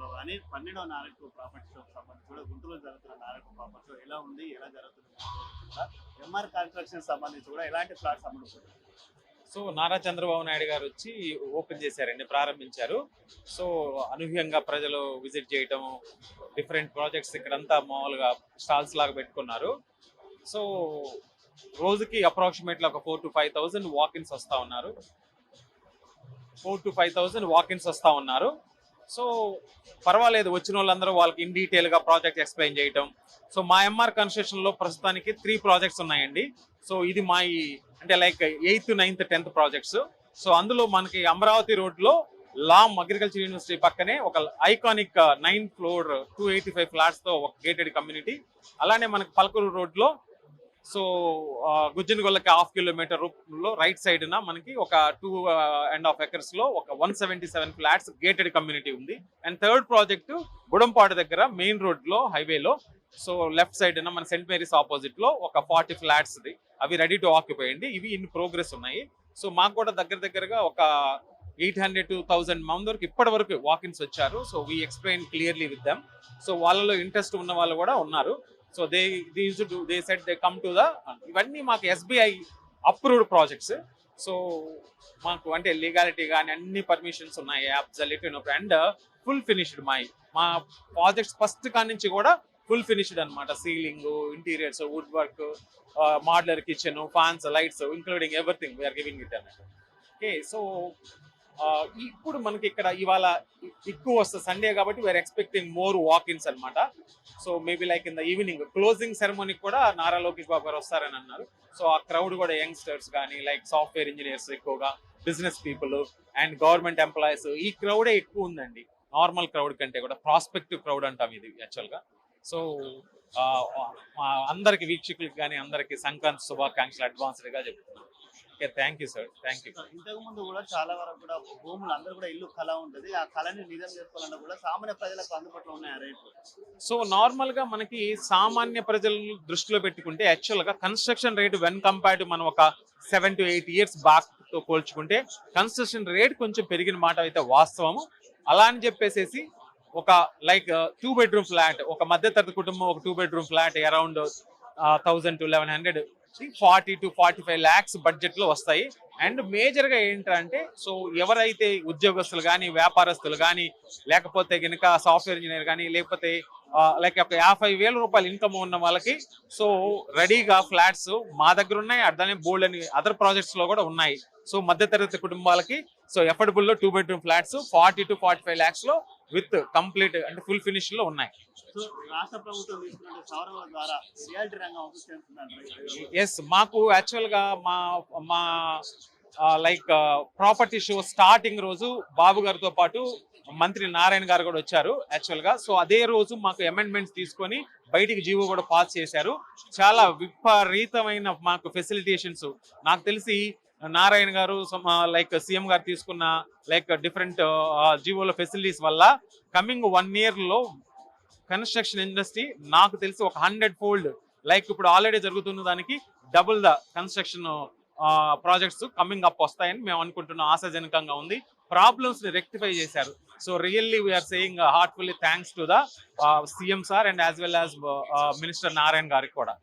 కార్యక్రమంలో కానీ పన్నెండవ నాలుగు ప్రాపర్టీ షోకి సంబంధించి కూడా గుంటూరులో జరుగుతున్న నాలుగు ప్రాపర్టీ షో ఎలా ఉంది ఎలా జరుగుతుంది ఎంఆర్ కన్స్ట్రక్షన్ సంబంధించి కూడా ఎలాంటి ఫ్లాట్స్ అమ్ముడుపోతుంది సో నారా చంద్రబాబు నాయుడు గారు వచ్చి ఓపెన్ చేశారండి ప్రారంభించారు. సో అనూహ్యంగా ప్రజలు విజిట్ చేయటం డిఫరెంట్ ప్రాజెక్ట్స్ ఇక్కడంతా మామూలుగా స్టాల్స్ లాగా పెట్టుకున్నారు. సో రోజుకి అప్రాక్సిమేట్లీ ఒక four to five thousand walk ins వస్తూ ఉన్నారు. Four to five thousand walk ins వస్తూ ఉన్నారు. సో పర్వాలేదు వచ్చిన వాళ్ళందరూ వాళ్ళకి ఇన్ డీటెయిల్గా ప్రాజెక్ట్ ఎక్స్ప్లెయిన్ చేయటం. సో మా ఎంఆర్ కన్స్ట్రక్షన్లో ప్రస్తుతానికి త్రీ ప్రాజెక్ట్స్ ఉన్నాయండి. సో ఇది మా అంటే like eighth ninth tenth projects so అందులో మనకి అమరావతి రోడ్లో లామ్ అగ్రికల్చర్ యూనివర్సిటీ పక్కనే ఒక iconic nine floor two eighty five ఫ్లాట్స్తో ఒక గేటెడ్ కమ్యూనిటీ అలానే మనకి పలకూరు రోడ్లో సో గుజ్జనగొల్లకి హాఫ్ కిలోమీటర్లో రైట్ సైడ్ న మనకి ఒక టూ అండ్ హాఫ్ ఎకర్స్లో ఒక one seventy seven flats gated community ఉంది. అండ్ థర్డ్ ప్రాజెక్ట్ గుడంపాడు దగ్గర మెయిన్ రోడ్లో హైవేలో. సో లెఫ్ట్ సైడ్ న మన సెంట్ మేరీస్ ఆపోజిట్లో ఒక ఫార్టీ ఫ్లాట్స్ అవి రెడీ టు ఆక్యుపై అండి. ఇవి ఇన్ ప్రోగ్రెస్ ఉన్నాయి. సో మాకు కూడా దగ్గర దగ్గరగా ఒక ఎయిట్ హండ్రెడ్ టు థౌసండ్ మంది వరకు ఇప్పటి వరకు వాకిన్స్ వచ్చారు. So we explain clearly with them so వాళ్ళలో ఇంట్రెస్ట్ ఉన్న వాళ్ళు కూడా ఉన్నారు. So they use they set they come to the ఇవన్నీ మాకు ఎస్బీఐ అప్రూవ్డ్ ప్రాజెక్ట్స్ సో మాకు అంటే లీగాలిటీ కానీ అన్ని పర్మిషన్స్ ఉన్నాయి absolute and full finished my మా ప్రాజెక్ట్స్ ఫస్ట్ కాడి నుంచి కూడా ఫుల్ ఫినిష్డ్ అన్నమాట. Ceiling interiors wood work modular kitchen fans lights including everything we are giving it అన్నట్టు ఓకే సో ఇప్పుడు మనకి ఇక్కడ ఇవాళ ఎక్కువ వస్తుంది సండే కాబట్టి వీఆర్ ఎక్స్పెక్టింగ్ మోర్ వాక్ ఇన్స్ అనమాట so maybe like in the evening closing ceremony కూడా నారా లోకేష్ బాబు గారు వస్తారని అన్నారు. సో ఆ క్రౌడ్ కూడా యంగ్స్టర్స్ కానీ లైక్ సాఫ్ట్వేర్ ఇంజనీర్స్ ఎక్కువగా business people and government employees ఈ క్రౌడే ఎక్కువ ఉందండి. నార్మల్ క్రౌడ్ కంటే కూడా ప్రాస్పెక్టివ్ క్రౌడ్ అంటాం ఇది యాక్చువల్గా సో అందరికి వీక్షకులకి కానీ అందరికి సంక్రాంతి శుభాకాంక్షలు అడ్వాన్స్డ్గా చెప్తున్నాను okay thank you sir thank you ఇంతకు ముందు కూడా చాలా వరకు కూడా భూములు అందరూ కూడా ఇల్లు కళ ఉంటుంది. ఆ కళని నిజం చేసుకోవాలన్నా కూడా సామాన్య ప్రజలకు అందుబాటులో ఉన్నాయి ఆ రేట్లు. సో నార్మల్గా మనకి సామాన్య ప్రజలను దృష్టిలో పెట్టుకుంటే యాక్చువల్గా కన్స్ట్రక్షన్ రేట్ వెన్ కంపేర్డ్ మనం ఒక సెవెన్ టు ఎయిట్ ఇయర్స్ బ్యాక్తో పోల్చుకుంటే కన్స్ట్రక్షన్ రేట్ కొంచెం పెరిగిన మాట అయితే వాస్తవము. అలా అని చెప్పేసేసి ఒక లైక్ టూ బెడ్రూమ్ ఫ్లాట్ ఒక మధ్యతరగతి కుటుంబం ఒక two bedroom flat around thousand to eleven hundred forty to forty five lakhs బడ్జెట్లో వస్తాయి. అండ్ మేజర్గా ఏంటంటే సో ఎవరైతే ఉద్యోగస్తులు కానీ వ్యాపారస్తులు కానీ లేకపోతే కనుక సాఫ్ట్వేర్ ఇంజనీర్ కానీ లేకపోతే లైక్ ఒక యాభై వేల రూపాయలు ఇన్కమ్ ఉన్న వాళ్ళకి సో రెడీగా ఫ్లాట్స్ మా దగ్గర ఉన్నాయి. అర్థమే బోల్డ్ అని అదర్ ప్రాజెక్ట్స్లో కూడా ఉన్నాయి. సో మధ్యతరగతి కుటుంబాలకి so ఎఫర్డబుల్లో two bedroom flats forty to forty five ల్యాక్స్లో with complete అంటే ఫుల్ ఫినిష్లో ఉన్నాయి. ఎస్ మాకు యాక్చువల్గా మా మా లైక్ ప్రాపర్టీ షో స్టార్టింగ్ రోజు బాబు గారితో పాటు మంత్రి నారాయణ గారు కూడా వచ్చారు యాక్చువల్గా. సో అదే రోజు మాకు అమెండ్మెంట్స్ తీసుకొని బయటికి జీవో కూడా పాస్ చేశారు. చాలా విపరీతమైన మాకు ఫెసిలిటేషన్స్ నాకు తెలిసి నారాయణ గారు లైక్ సీఎం గారు తీసుకున్న లైక్ డిఫరెంట్ జీవోల ఫెసిలిటీస్ వల్ల కమింగ్ వన్ ఇయర్లో కన్స్ట్రక్షన్ ఇండస్ట్రీ నాకు తెలిసి ఒక హండ్రెడ్ ఫోల్డ్ లైక్ ఇప్పుడు ఆల్రెడీ జరుగుతున్న దానికి double the construction projects coming up వస్తాయని మేము అనుకుంటున్నాం. ఆశాజనకంగా ఉంది. ప్రాబ్లమ్స్ని రెక్టిఫై చేశారు. So really we are saying heartfully thanks to the CM sir and as well as minister Narayana గారికి కూడా.